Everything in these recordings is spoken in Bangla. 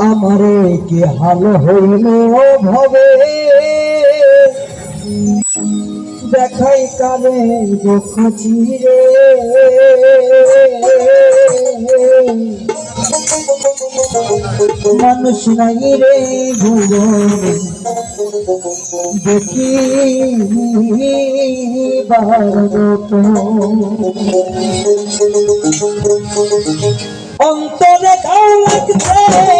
আমারে কি হাল হইল ভবে? দেখাই কালে দুঃখ চিরে মানুষ নাই রে ভুবনে। দেখি বারত অন্তরে গাও লাগছে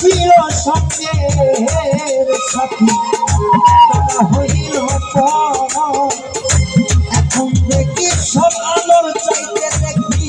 ছিল সঙ্গের সাথী তারা হইল। এখন দেখি সব আলোর চাইতে দেখি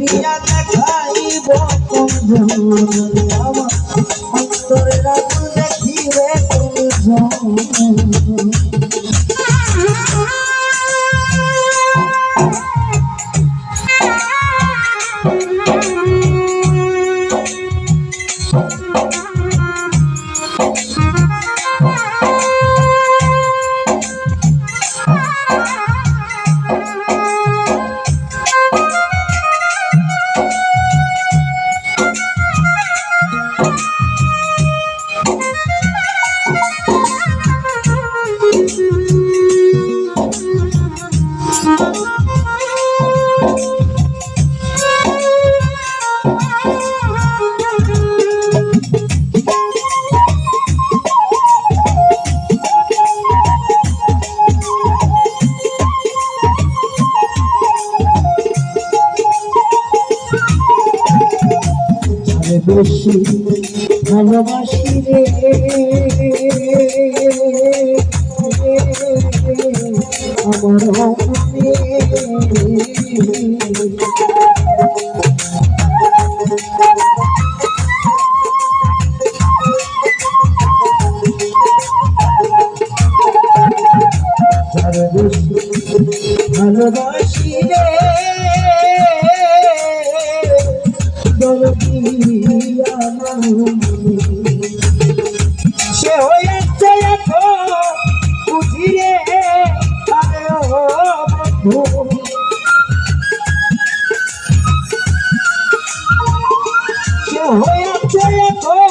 মুক্তিরিয়া দেখাইব আমার বেশি ভালোবাসি রে। আমার ভালোবাসি রে। হয়েছে এখন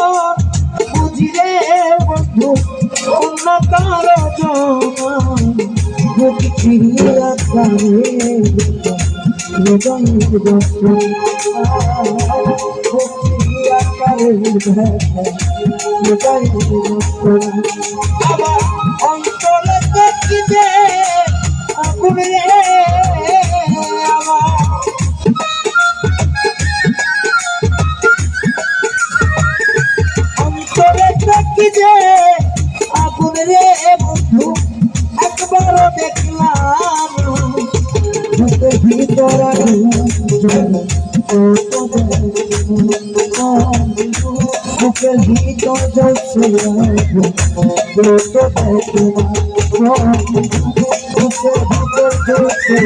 বুঝি রে বন্ধু অন্য কারও জন্য বুঝি ফিরিয়া কারে হৃদয় যখন ফিরিয়া কারে হৃদয় যখন আমার অন্তরে দেখি যে আগুন রে বন্ধু? একবারও দেখলাম বুকের ভিতর বুকের ভিতর জ্বলছে বুকের ভিতর জ্বলছে